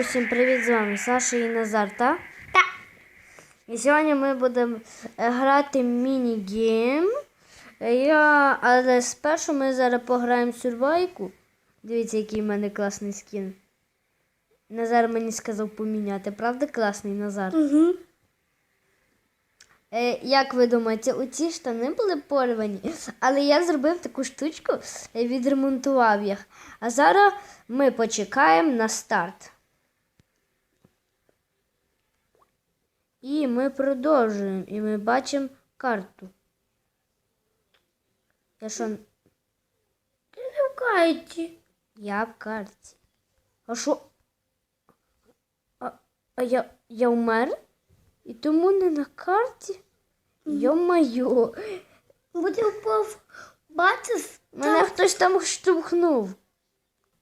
Усім привіт з вами Саша і Назар, так? Так. І сьогодні ми будемо е, грати міні-гейм. Е, Я... Але спершу ми зараз пограємо в сюрвайку. Дивіться, який в мене класний скін. Назар мені сказав поміняти. Правда класний Назар? Угу. Е, як ви думаєте, оці штани були порвані, але я зробив таку штучку, е, відремонтував їх. А зараз ми почекаємо на старт. І ми продовжуємо, і ми бачимо карту. Я що, Ти не в кайті. я в карті. А що? А, а я, я вмер? І тому не на карті? Йо-майо. Буде впав. Бачиш? Мене хтось там штовхнув.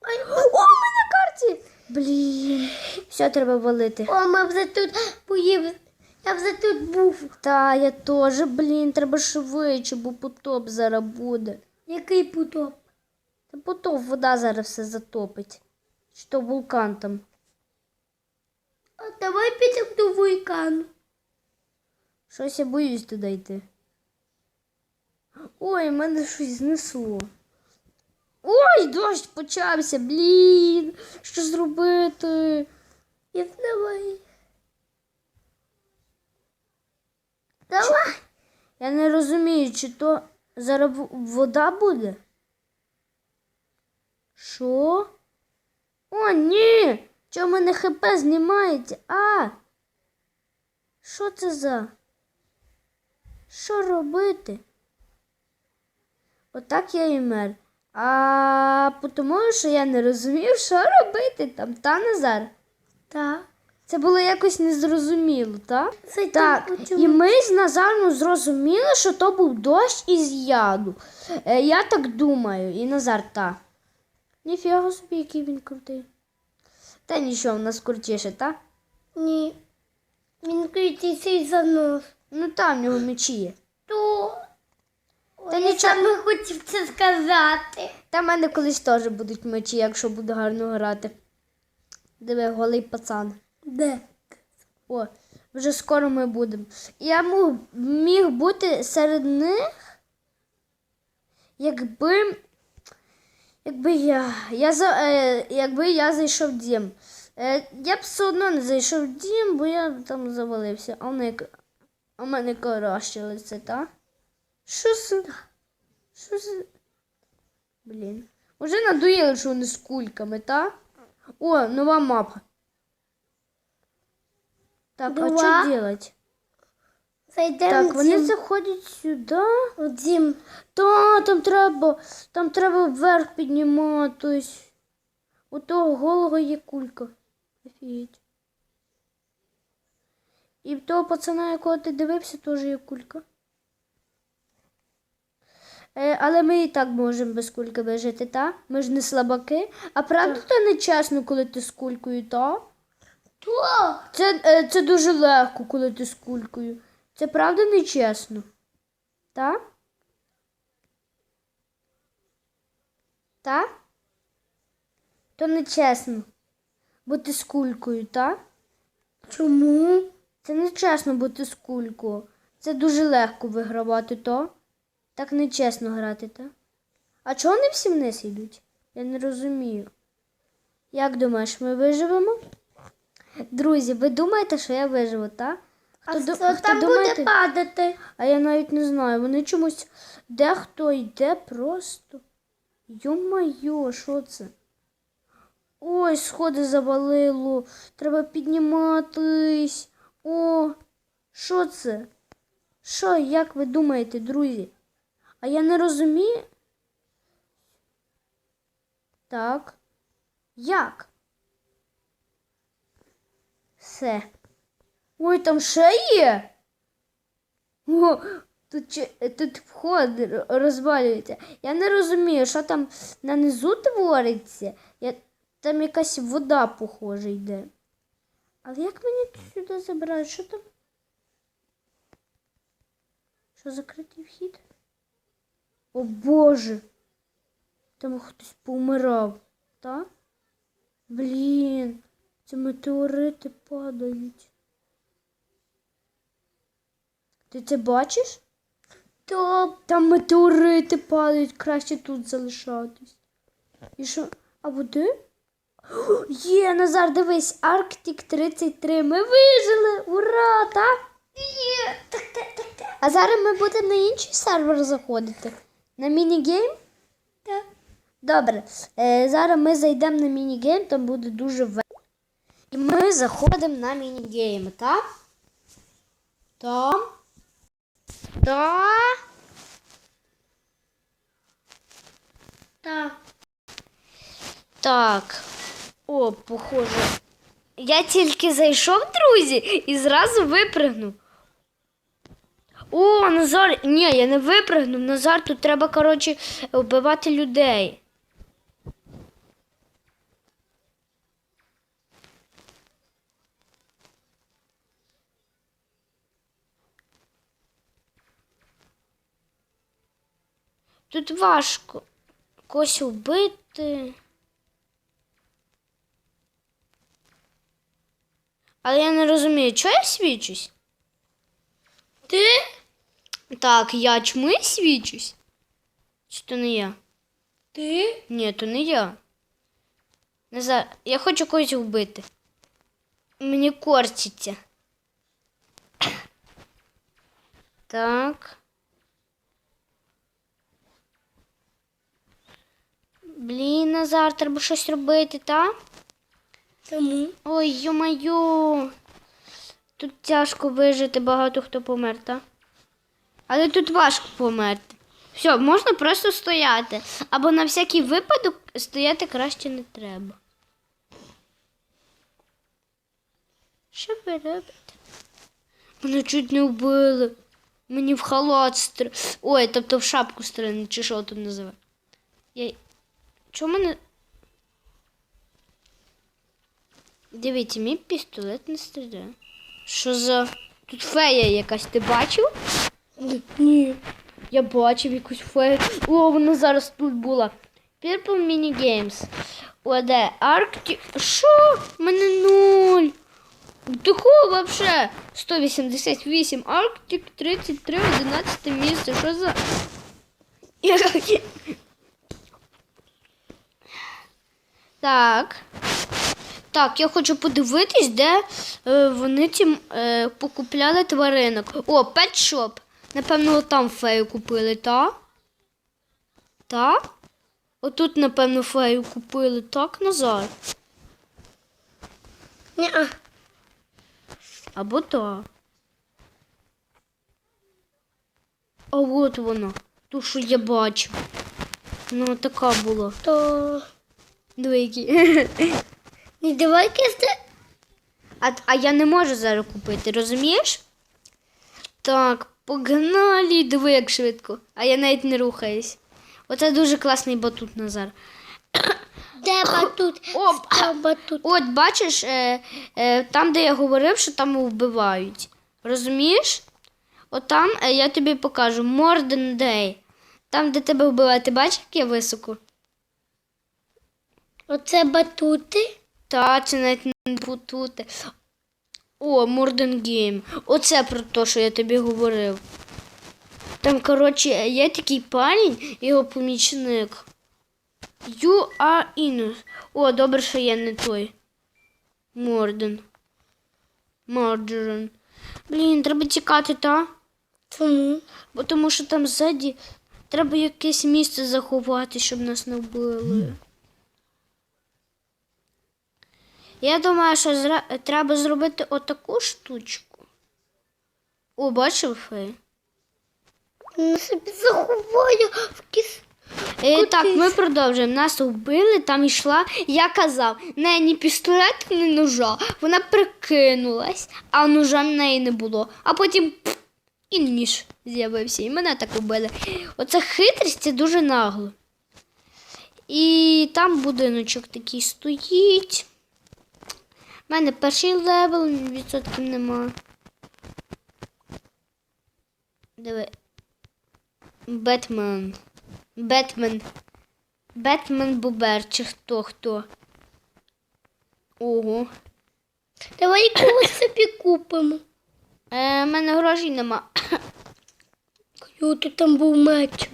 О, ми на карті! Блін. Все треба валити. О, ми вже тут поїв. Я вже тут був. Та, я теж, блін, треба швидше, бо потоп зараз буде. Який потоп? Та потоп вода зараз все затопить. Що вулкан там. А давай підемо до вулкану. Щось я боюсь туди йти. Ой, мене щось знесло. Ой, дощ почався, блін. Що зробити? І давай. Давай. Я не розумію, чи то зараз вода буде? Що? О, ні! Чого в мене ХП знімається? А! Що це за? Що робити? Отак я і мер. А тому що я не розумів, що робити там, та Назар? Так. Це було якось незрозуміло, так? Це Так, так, і ми з Назаром зрозуміли, що то був дощ із яду. Е, я так думаю, і Назар та. Ніфіга собі, який він крутий. Та нічого, в нас крутіше, та? Ні. Він критичний за нос. Ну там в нього мечі є. То. Та я нічого. саме хотів це сказати. Та в мене колись теж будуть мечі, якщо буду гарно грати. Диви, голий пацан. Де? О, вже скоро ми будемо. Я міг бути серед них, якби. Якби я. я за, е, якби я зайшов в дім. Е, я б все одно не зайшов в дім, бо я там завалився. А в мене, а в мене краще лице, та? Що це? Що це? Блін. Уже надоїли, що вони з кульками, та? О, нова мапа. Так, а що делать? Зайдемо Так, в вони дім. заходять сюди. В дім. Та, там треба, там треба вверх підніматись. У того голого є кулька. Офігеть. І в того пацана, якого ти дивився, теж є кулька. Е, але ми і так можемо без кульки вижити, та? Ми ж не слабаки. А правда то не чесно, коли ти з кулькою, та? Це, е, це дуже легко, коли ти з кулькою. Це правда не чесно? Так? Так? То не чесно. Бути з кулькою, так? Чому? Це не чесно бути з кулькою. Це дуже легко вигравати, то? Так не чесно грати, так? А чого вони всі вниз йдуть? Я не розумію. Як думаєш, ми виживемо? Друзі, ви думаєте, що я виживу, так? А ду- хто там буде падати? А я навіть не знаю. Вони чомусь дехто йде просто. Йо-майо, що це? Ой, сходи завалило. Треба підніматись. О, що це? Що, як ви думаєте, друзі? А я не розумію. Так. Як? Все. Ой, там ще є. О, тут, тут вход розвалюється. Я не розумію, що там на низу твориться. Я, там якась вода, похоже, йде. Але як мені сюди забирають? Що там? Що закритий вхід? О Боже! Там хтось помирав, так? Блін. Це метеорити падають. Ти це бачиш? То Там метеорити падають, краще тут залишатись. І що? А води? Є, Назар, дивись, Арктик 33. Ми вижили! Ура! Так? є. Так, так, так, так. А зараз ми будемо на інший сервер заходити. На мінігейм? Так. Добре. Е, зараз ми зайдемо на мінігейм, там буде дуже весело. І ми заходимо на мінігейм, так? Там. Так. Так. Так. О, похоже. Я тільки зайшов, друзі, і зразу випригнув. О, Назар. Ні, я не випригнув. Назар, тут треба, коротше, вбивати людей. Тут важко когось вбити. Але я не розумію, чого я свічусь? Ти? Так, я я свічусь? Чи то не я? Ти? Ні, то не я. Не знаю, я хочу когось вбити. Мені корчиться. Так. Блін, Назар, треба щось робити, так? Тому. Ой, йо-моє. Тут тяжко вижити, багато хто помер, так? Але тут важко померти. Все, можна просто стояти. Або на всякий випадок стояти краще не треба. Що ви робите? Мене чуть не вбили. Мені в халат стр... Ой, тобто в шапку стрельнули, чи що тут називає. Я... Чому мене. Дивіться, мій пістолет не стріляє. Що за. Тут фея якась, ти бачив? Ні. Я бачив якусь фею. О, вона зараз тут була. Purple Mini Games. О, де? Аркті. Що? Мене нуль. Такого вообще 188, Арктик 33, 11 місце. Що за. Так. Так, я хочу подивитись, де е, вони ці е, покупляли тваринок. О, петшоп. Напевно, там фею купили, та? Та? Отут, напевно, фею купили, так, Назар? Ні. Або та. А от вона. Ту, що я бачив. Ну, така була. То. Двійки. Не давай кисти. А, а я не можу зараз купити, розумієш? Так, погнали, диви, як швидко. А я навіть не рухаюсь. Оце дуже класний батут, Назар. Де батут? Оп. Батут? От бачиш, е, е, там, де я говорив, що там вбивають. Розумієш? От там е, я тобі покажу Morden Day. Там, де тебе вбивають, ти бачиш, як я високо? Оце батути? Та, це навіть не батути. О, Morden Game. Оце про те, що я тобі говорив. Там, коротше, є такий парень, його помічник. You are in. О, добре, що я не той. Морден. Морден. Блін, треба тікати, та? Чому? Бо тому що там ззаді треба якесь місце заховати, щоб нас не вбили. Я думаю, що зра- треба зробити отаку штучку. О, бачив фей? Я собі заховаю в кис. Е, так, ми продовжуємо. Нас вбили, там йшла. Я казав, не ні пістолет, ні ножа. Вона прикинулась, а ножа в неї не було. А потім пф, і ніж з'явився. І мене так вбили. Оце хитрість це дуже нагло. І там будиночок такий стоїть. У мене перший левел, відсотків нема. Диви. Бетмен. Бетмен. Бетмен Бубер, чи хто хто. Ого. Давай когось собі купимо. Е, в мене грошей нема. Круто, там був меч.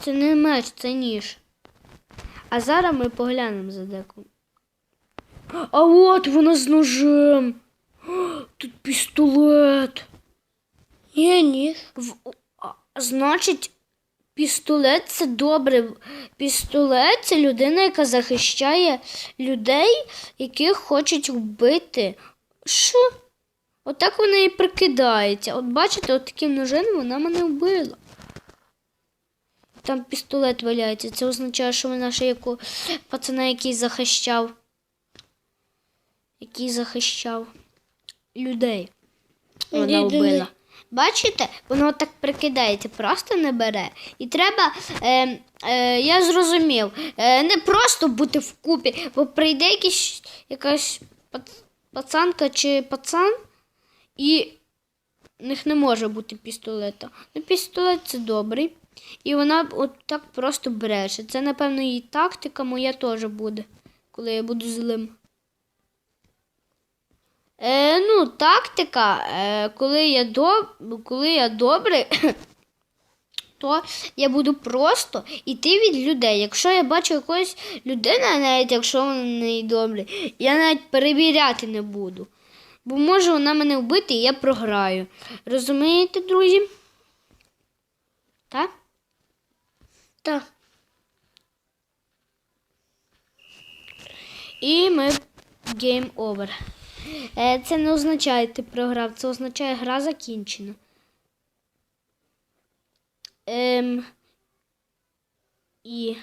Це не меч, це ніж. А зараз ми поглянемо за деком. А от вона з ножем. Тут пістолет. Ні, ні. В- Значить, пістолет це добре. Пістолет це людина, яка захищає людей, яких хочуть вбити. Що? Отак вона і прикидається. От бачите, от таким ножем вона мене вбила. Там пістолет валяється. Це означає, що вона ще яку пацана, який захищав. Який захищав людей. Вона вбила. Бачите, воно так прикидається, просто не бере. І треба, е, е, я зрозумів, е, не просто бути вкупі, бо прийде якийсь, якась пацанка чи пацан, і в них не може бути пістолета. Ну, пістолет це добрий. І вона от так просто бреше. Це, напевно, її тактика моя теж буде, коли я буду злим. Е, ну, тактика, е, коли я доб... коли я добрий, то я буду просто йти від людей. Якщо я бачу якоїсь людини, навіть якщо вона не добрий, я навіть перевіряти не буду. Бо може вона мене вбити і я програю. Розумієте, друзі? Так? Так. І ми game over. Е, Це не означає ти програв, це означає гра закінчена. Ем, і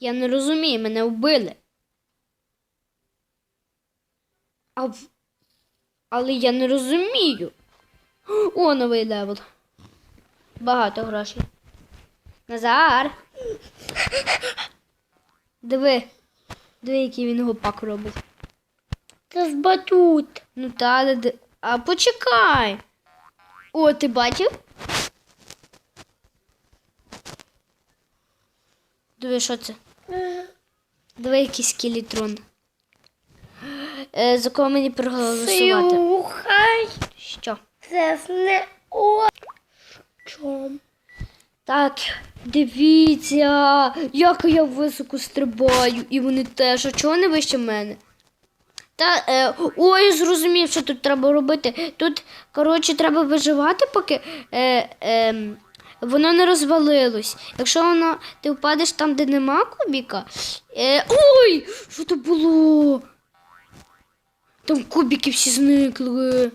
я не розумію, мене вбили. А, але я не розумію. О, новий левел. Багато грошей. Назар. Диви. Диви, який він гопак робить. Це ж батут. Ну та, де- а почекай. О, ти бачив? Диви, що це? Диви, який скелетрон. Е, за кого мені проголосувати? Слухай, Що? це ж не о. Чом? Так, дивіться, як я високо стрибаю, і вони теж. А чого не вище мене? Та, е, ой, зрозумів, що тут треба робити. Тут, коротше, треба виживати, поки е, е, воно не розвалилось. Якщо воно, ти впадеш там, де нема кубіка. Е, ой! Що то було? Там кубики всі зникли.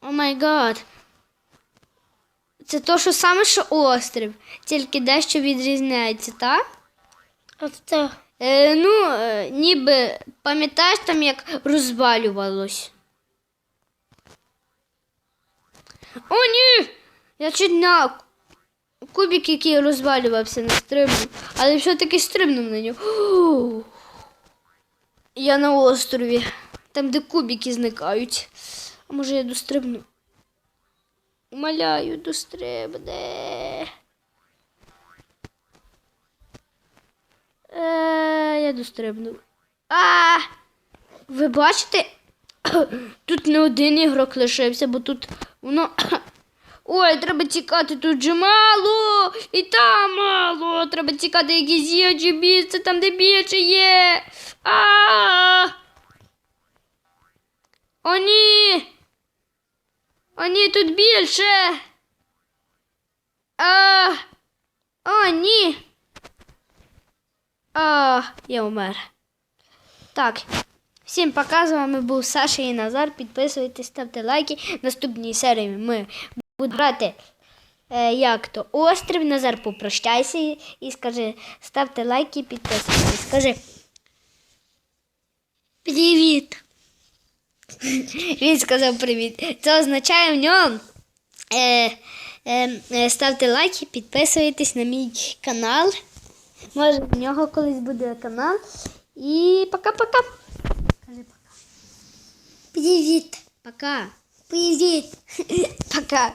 О май гад. Це то, що саме що острів, тільки дещо відрізняється, так? Це Е, ну, е, ніби пам'ятаєш там, як розвалювалось. О, ні! Я чуть на кубик, який розвалювався, не стрибнув, але все-таки стрибнув на нього. Я на острові, там, де кубики зникають. А може я дострибну? Умоляю, дострибне. Е, я дострибнув. А! Ви бачите? Тут не один ігрок лишився, бо тут воно. Ой, треба тікати, тут же мало! І там мало! Треба тікати якісь інші місце, там де більше є. А! О, ні! О, ні, тут більше. А! О, ні. А, я умер. Так. Всім пока, з вами був Саша і Назар. Підписуйтесь, ставте лайки. В наступній серії ми будемо брати е, як то острів. Назар, попрощайся і, скажи, ставте лайки, підписуйтесь. Скажи. привіт. Він сказав привіт. Це означає в ньому. Е, е, е, ставте лайки, підписуйтесь на мій канал. Може, в нього колись буде канал. І пока-пока. Кажи пока. Привіт. Пока. Привіт. Пока.